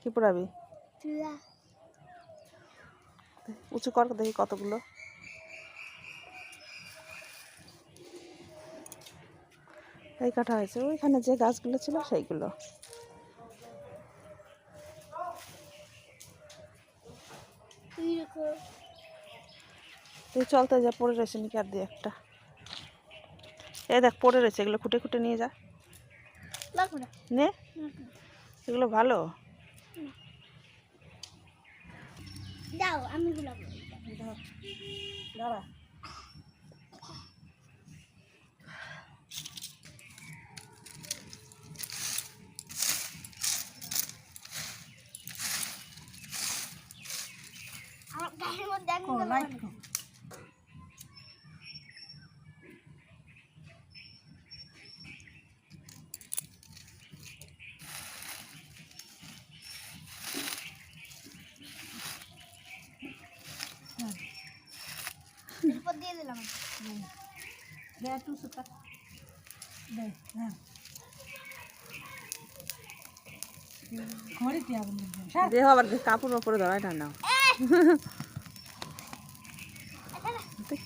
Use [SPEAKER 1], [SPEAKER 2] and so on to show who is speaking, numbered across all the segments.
[SPEAKER 1] কি পড়াবি? উঁচু কর দেখি কতগুলো। এই কাটা হয়েছে। ওইখানে যে গাছগুলো ছিল সেইগুলো। তুই চলতে যা পড়ে রয়েছে নাকি আর দিয়ে একটা। এ দেখ পড়ে রয়েছে। এগুলো খুঁটে খুঁটে নিয়ে যা।
[SPEAKER 2] নে
[SPEAKER 1] এগুলো ভালো?
[SPEAKER 2] দাও আমি গুলো
[SPEAKER 1] দাঁড়া।
[SPEAKER 2] আমার গায়ের মধ্যে আমি গুলো এরপর দিয়ে দিলাম
[SPEAKER 1] দেহ আবার কাপড় মাপড়ে ধরায় না নাও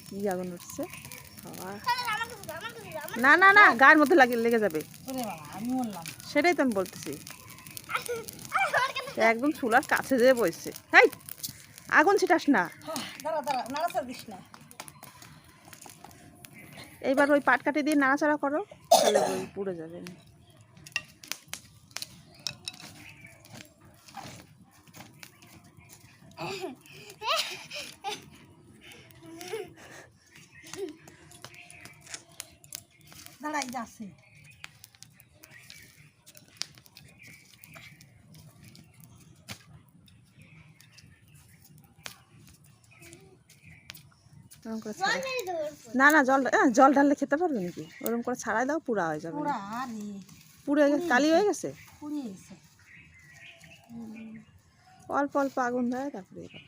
[SPEAKER 1] কি আগুন উঠছে না না না গায়ের মধ্যে লাগে লেগে যাবে সেটাই তো আমি বলতেছি একদম চুলার কাছে যেয়ে বসছে হাই আগুন ছিটাস না
[SPEAKER 3] দাঁড়া দাঁড়া নাড়াচাড়া দিস না
[SPEAKER 1] এইবার ওই পাট কাটি দিয়ে নাড়াচাড়া করো তাহলে পুড়ে যাবে।
[SPEAKER 3] দাঁড়াই যাচ্ছে।
[SPEAKER 1] ওরকম করে। না না জল জল ঢাললে খেতে পারবে নাকি? ওরকম করে ছাড়াই দাও পুরা হয়ে যাবে। পুড়ে গে- কালি হয়ে গেছে। অল্প অল্প আগুন ধরে তারপরে
[SPEAKER 3] গেছে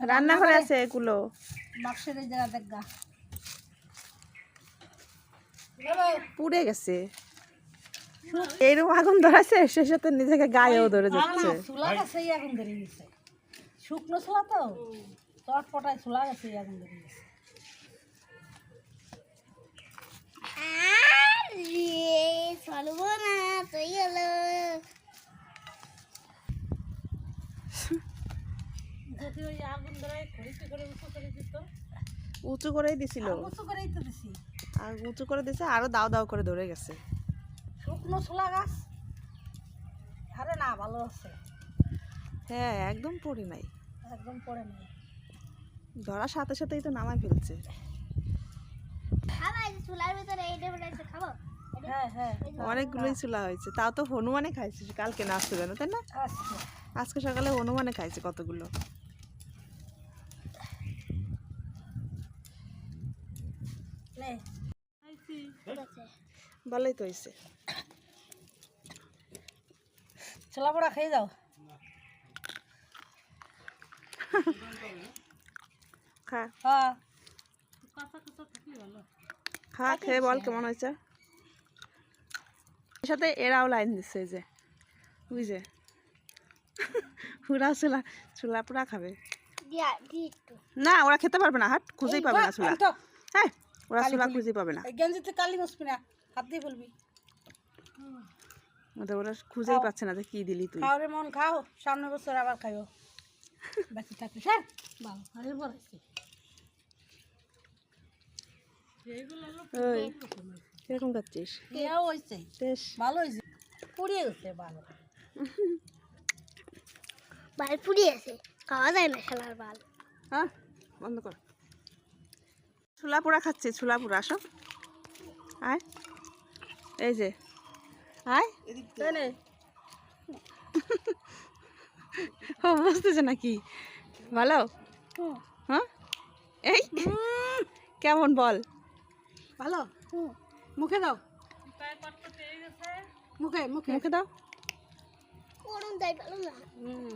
[SPEAKER 1] রান্নাঘরে আছে এগুলো। পুড়ে গেছে। এইরকম আগুন ধরেছে সে সাথে নিজেকে গায়েও ধরে যাচ্ছে
[SPEAKER 3] গেছে আগুন ধরে গেছে। শুকনো ছোলা তো? চটপটায় চুলা গেছে এই আগুন ধরে গেছে
[SPEAKER 2] আরে, চলবো না, তুই গেলো।
[SPEAKER 3] যদি ওই আগুন ধরে খড়িতে করে উঁচু করে
[SPEAKER 1] উঁচু করেই দিছিল।
[SPEAKER 3] উঁচু করেই তো দিছি।
[SPEAKER 1] আর উঁচু করে দিছে আরও দাও দাও করে ধরে গেছে।
[SPEAKER 3] শুকনো চুলা গাছ। আরে না ভালো আছে।
[SPEAKER 1] হ্যাঁ একদম পড়ি নাই।
[SPEAKER 3] একদম পড়ে নেই।
[SPEAKER 1] ধরার সাথে সাথেই তো নামাই ফেলছে।
[SPEAKER 2] চুলার ভিতরে এইটা বানাইছে, খাব?
[SPEAKER 3] হ্যাঁ হ্যাঁ।
[SPEAKER 1] অনেকগুলোই চুলা হয়েছে। তাও তো হনুমানে খাইছিস কালকে না আসতে জানো তাই না?
[SPEAKER 3] আচ্ছা।
[SPEAKER 1] আজকে সকালে হনুমানে খাইছে কতগুলো?
[SPEAKER 3] নে।
[SPEAKER 1] ভালোই তো হয়েছে।
[SPEAKER 3] ছোলা পোড়া খেয়ে যাও।
[SPEAKER 1] খা।
[SPEAKER 3] হ্যাঁ
[SPEAKER 1] খা খেয়ে বল কেমন হয়েছে? সাথে এরাও লাইন দিচ্ছে যে বুঝছে পুরা চুলা চুলা পুরা খাবে। না ওরা খেতে পারবে না হাট খুঁজেই পাবে না চুলা। হ্যাঁ ওরা চুলা খুঁজেই পাবে না।
[SPEAKER 3] গেঞ্জিতে কালি মুসবি না হাত দিয়ে বলবি।
[SPEAKER 1] ওরা খুঁজেই পাচ্ছে না যে কি দিলি তুই।
[SPEAKER 3] খাও রে মন খাও সামনে বছর আবার খাইও। বাকি থাকলে স্যার বাবা বড় আছে।
[SPEAKER 1] খাচ্ছিস
[SPEAKER 3] ভালো হয়েছে পুড়িয়ে গেছে ভালো
[SPEAKER 2] বাল পুড়িয়েছে খাওয়া যায় না খেলার বাল।
[SPEAKER 1] হ্যাঁ? বন্ধ কর। ছোলা পোড়া খাচ্ছি ছোলা পোড়া আসো। আয়। এই যে। আয়। ও বুঝতেছে নাকি? ভালো? হ্যাঁ? এই কেমন বল?
[SPEAKER 3] ভালো? মুখে দাও। মুখে মুখে।
[SPEAKER 1] মুখে দাও।
[SPEAKER 2] করুন তাই ভালো না?
[SPEAKER 3] হুম।